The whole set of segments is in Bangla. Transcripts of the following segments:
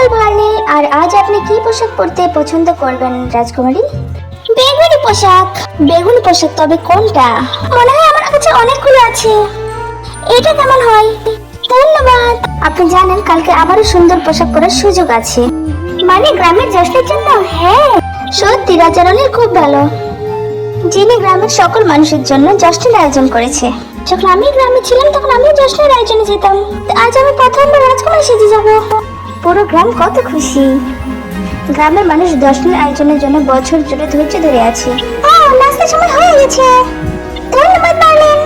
সকল ভার্নে আর আজ আপনি কি পোশাক পরতে পছন্দ করবেন রাজকুমারী? বেগুনি পোশাক। বেগুনি পোশাক তবে কোনটা? মনে হয় আমার কাছে অনেকগুলো আছে। এটা কেমন হয়? ধন্যবাদ। আপনি জানেন কালকে আবারও সুন্দর পোশাক পরার সুযোগ আছে। মানে গ্রামের জ্যেষ্ঠের জন্য? হ্যাঁ। সত্যি রাজা রানীর খুব ভালো। যিনি গ্রামের সকল মানুষের জন্য জশ্নের আয়োজন করেছে। যখন আমি গ্রামে ছিলাম তখন আমি জশ্নের আয়োজনে যেতাম। আজ আমি প্রথমবার রাজকুমার সেজে যাব। পুরো গ্রাম কত খুশি। গ্রামের মানুষ জশ্নের আয়োজনের জন্য বছর জুড়ে ধৈর্য ধরে আছে। নাস্তার সময় হয়ে গেছে। ধন্যবাদ, মার্লিন।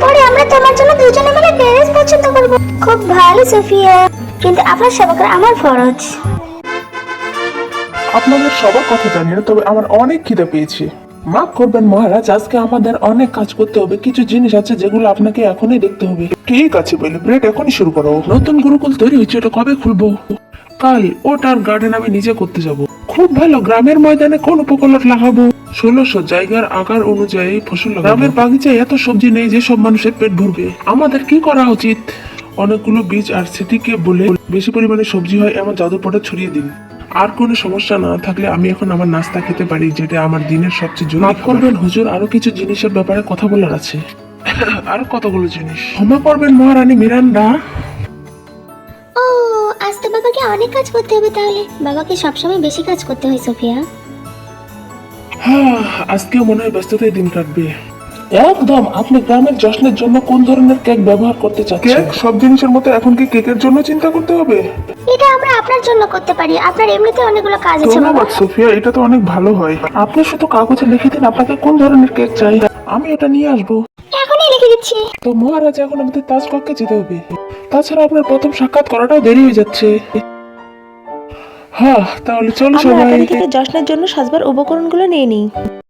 পরে আমরা তোমার জন্য দুজনে মিলে ড্রেস পছন্দ করব। খুব ভালো, সোফিয়া। কিন্তু আপনার সবাই আমার ফরজ। আপনাদের সবার কথা জানি না, তবে আমার অনেক খিদে পেয়েছে। মাফ করবেন, মহারাজ, আজকে আমাদের অনেক কাজ করতে হবে। কিছু জিনিস আছে যেগুলো আপনাকে এখনই দেখতে হবে। ঠিক আছে, বলে, ব্রেড এখনই শুরু করো। নতুন গুরুকুল তৈরি হচ্ছে ওটা কবে খুলবো? কাল ওটার গার্ডেন আমি নিজে করতে যাব। খুব ভালো গ্রামের ময়দানে কোন উপকলট লাগাবো? ষোলোশো জায়গার আকার অনুযায়ী ফসল গ্রামের বাগিচায় এত সবজি নেই যে সব মানুষের পেট ভরবে। আমাদের কি করা উচিত? অনেকগুলো বীজ আর সেটিকে বলে বেশি পরিমাণে সবজি হয় এমন জাদুপটা ছড়িয়ে দিন। আর কোনো সমস্যা না থাকলে আমি এখন আমার নাস্তা খেতে পারি যেটা আমার দিনের সবচেয়ে জরুরি মাফ করবেন হুজুর আরও কিছু জিনিসের ব্যাপারে কথা বলার আছে। আর কতগুলো জিনিস? ক্ষমা করবেন মহারানী মিরান্ডা ও আজ তো বাবাকে অনেক কাজ করতে হবে তাহলে। বাবাকে সবসময় বেশি কাজ করতে হয় সোফিয়া। হ্যাঁ আজকেও মনে হয় ব্যস্ততায় দিন কাটবে। একদম আপনি গ্রামের জশ্নের জন্য কোন ধরনের কেক ব্যবহার করতে চাচ্ছেন? কেক? সব জিনিসের মতো এখন কি কেকের জন্য চিন্তা করতে হবে? এটা আমরা আপনার জন্য করতে পারি। আপনার এমনিতে অনেকগুলো কাজ আছে ধন্যবাদ সোফিয়া এটা তো অনেক ভালো হয়। আপনি শুধু কাগজে লিখে দিন আপনাকে কোন ধরনের কেক চাই? আমি এটা নিয়ে আসব। এখনই তো মহারাজ এখন আমাদের তাজকক্ষে যেতে হবে। তাছাড়া আপনার প্রথম সাক্ষাৎ করাটাও দেরি হয়ে যাচ্ছে। হ্যাঁ তাহলে চলো আমরা সবাই। এখান থেকে জশ্নের জন্য সাজবার উপকরণগুলো নিয়ে নিই।